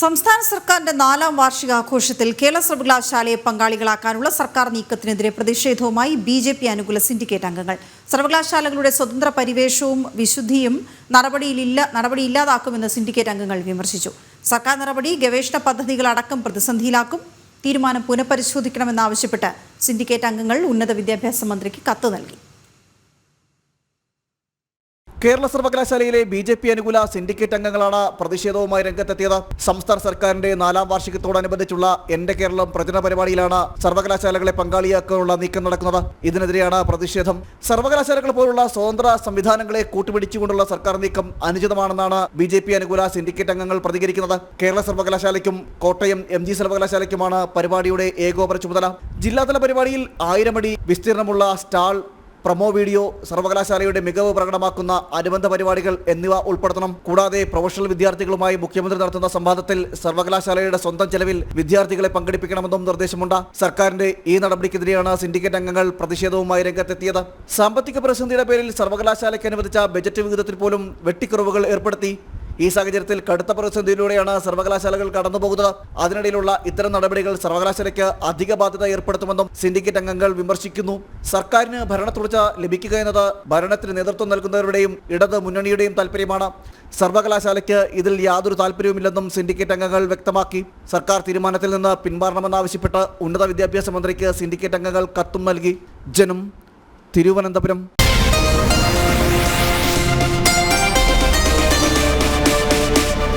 സംസ്ഥാന സർക്കാരിന്റെ നാലാം വാർഷികാഘോഷത്തിൽ കേരള സർവകലാശാലയെ പങ്കാളികളാക്കാനുള്ള സർക്കാർ നീക്കത്തിനെതിരെ പ്രതിഷേധവുമായി ബി ജെ പി അനുകൂല സിൻഡിക്കേറ്റ് അംഗങ്ങൾ. സർവകലാശാലകളുടെ സ്വതന്ത്ര പരിവേഷവും വിശുദ്ധിയും നടപടിയിലില്ല നടപടിയില്ലാതാക്കുമെന്ന് സിൻഡിക്കേറ്റ് അംഗങ്ങൾ വിമർശിച്ചു. സർക്കാർ നടപടി ഗവേഷണ പദ്ധതികളടക്കം പ്രതിസന്ധിയിലാക്കും. തീരുമാനം പുനഃപരിശോധിക്കണമെന്നാവശ്യപ്പെട്ട് സിൻഡിക്കേറ്റ് അംഗങ്ങൾ ഉന്നത വിദ്യാഭ്യാസ മന്ത്രിക്ക് കത്ത് നൽകി. കേരള സർവകലാശാലയിലെ ബി ജെ പി അനുകൂല സിൻഡിക്കേറ്റ് അംഗങ്ങളാണ് പ്രതിഷേധവുമായി രംഗത്തെത്തിയത്. സംസ്ഥാന സർക്കാരിന്റെ നാലാം വാർഷികത്തോടനുബന്ധിച്ചുള്ള എന്റെ കേരളം പ്രചരണ പരിപാടിയിലാണ് സർവകലാശാലകളെ പങ്കാളിയാക്കാനുള്ള നീക്കം നടക്കുന്നത്. ഇതിനെതിരെയാണ് പ്രതിഷേധം. സർവകലാശാലകൾ പോലുള്ള സ്വതന്ത്ര സംവിധാനങ്ങളെ കൂട്ടുപിടിച്ചുകൊണ്ടുള്ള സർക്കാർ നീക്കം അനുചിതമാണെന്നാണ് ബി ജെ പി അനുകൂല സിൻഡിക്കേറ്റ് അംഗങ്ങൾ പ്രതികരിക്കുന്നത്. കേരള സർവകലാശാലയ്ക്കും കോട്ടയം എം ജി സർവകലാശാലയ്ക്കുമാണ് പരിപാടിയുടെ ഏകോപന ചുമതല. ജില്ലാതല പരിപാടിയിൽ ആയിരമടി വിസ്തീർണമുള്ള സ്റ്റാൾ പ്രൊമോ വീഡിയോ സർവകലാശാലയുടെ മികവ് പ്രകടമാക്കുന്ന അനുബന്ധ പരിപാടികൾ എന്നിവ ഉൾപ്പെടുത്തണം. കൂടാതെ പ്രൊഫഷണൽ വിദ്യാർത്ഥികളുമായി മുഖ്യമന്ത്രി നടത്തുന്ന സംവാദത്തിൽ സർവകലാശാലയുടെ സ്വന്തം ചെലവിൽ വിദ്യാർത്ഥികളെ പങ്കെടുപ്പിക്കണമെന്നും നിർദ്ദേശമുണ്ട്. സർക്കാരിന്റെ ഈ നടപടിക്കെതിരെയാണ് സിൻഡിക്കേറ്റ് അംഗങ്ങൾ പ്രതിഷേധവുമായി രംഗത്തെത്തിയത്. സാമ്പത്തിക പ്രതിസന്ധിയുടെ പേരിൽ സർവകലാശാലയ്ക്ക് അനുവദിച്ച ബജറ്റ് വിഹിതത്തിൽ പോലും വെട്ടിക്കുറവുകൾ ഏർപ്പെടുത്തി. ഈ സാഹചര്യത്തിൽ കടുത്ത പ്രതിസന്ധിയിലൂടെയാണ് സർവകലാശാലകൾ കടന്നുപോകുന്നത്. അതിനിടയിലുള്ള ഇത്തരം നടപടികൾ സർവകലാശാലയ്ക്ക് അധിക ബാധ്യത ഏർപ്പെടുത്തുമെന്നും സിൻഡിക്കേറ്റ് അംഗങ്ങൾ വിമർശിക്കുന്നു. സർക്കാരിന് ഭരണ തുടർച്ച ലഭിക്കുക എന്നത് ഭരണത്തിന് നേതൃത്വം നൽകുന്നവരുടെയും ഇടത് മുന്നണിയുടെയും താല്പര്യമാണ് സർവകലാശാലയ്ക്ക് ഇതിൽ യാതൊരു താല്പര്യവുമില്ലെന്നും സിൻഡിക്കേറ്റ് അംഗങ്ങൾ വ്യക്തമാക്കി. സർക്കാർ തീരുമാനത്തിൽ നിന്ന് പിന്മാറണമെന്നാവശ്യപ്പെട്ട് ഉന്നത വിദ്യാഭ്യാസ മന്ത്രിക്ക് സിൻഡിക്കേറ്റ് അംഗങ്ങൾ കത്തും നൽകി. ജനം തിരുവനന്തപുരം.